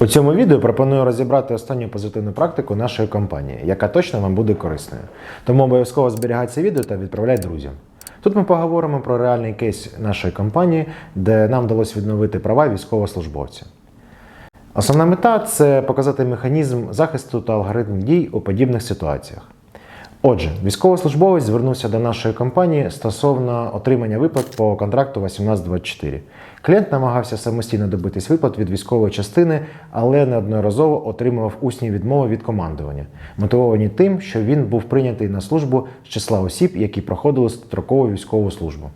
У цьому відео пропоную розібрати останню позитивну практику нашої компанії, яка точно вам буде корисною. Тому обов'язково зберігай це відео та відправляй друзям. Тут ми поговоримо про реальний кейс нашої компанії, де нам вдалося відновити права військовослужбовця. Основна мета це показати механізм захисту та алгоритм дій у подібних ситуаціях. Отже, військовослужбовець звернувся до нашої компанії стосовно отримання виплат по контракту 1824. Клієнт намагався самостійно добитись виплат від військової частини, але неодноразово отримував усні відмови від командування, мотивовані тим, що він був прийнятий на службу з числа осіб, які проходили строкову військову службу.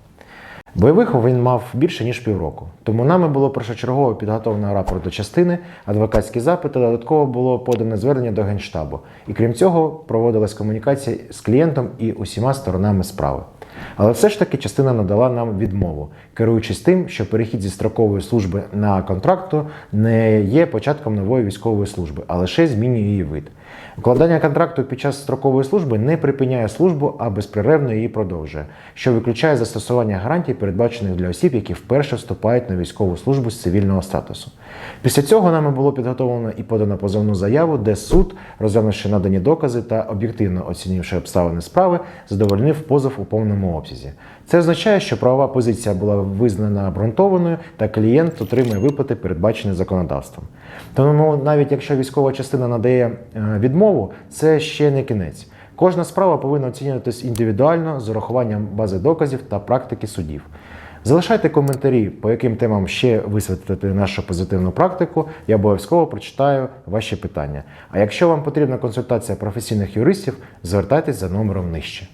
Бойових він мав більше ніж півроку. Тому нами було першочергово підготовлено рапорт до частини, адвокатські запити, додатково було подане звернення до Генштабу. І крім цього, проводилась комунікація з клієнтом і усіма сторонами справи. Але все ж таки частина надала нам відмову, керуючись тим, що перехід зі строкової служби на контракту не є початком нової військової служби, а лише змінює її вид. Укладання контракту під час строкової служби не припиняє службу, а безперервно її продовжує, що виключає застосування гарантій, передбачених для осіб, які вперше вступають на військову службу з цивільного статусу. Після цього нами було підготовлено і подано позовну заяву, де суд, розглянувши надані докази та об'єктивно оцінивши обставини справи, задовольнив позов у повному обсязі. Це означає, що правова позиція була визнана обґрунтованою та клієнт отримує виплати, передбачені законодавством. Тому навіть якщо військова частина надає е, відмову, це ще не кінець. Кожна справа повинна оцінюватись індивідуально з урахуванням бази доказів та практики судів. Залишайте коментарі, по яким темам ще висвітлити нашу позитивну практику. Я обов'язково прочитаю ваші питання. А якщо вам потрібна консультація професійних юристів, звертайтесь за номером нижче.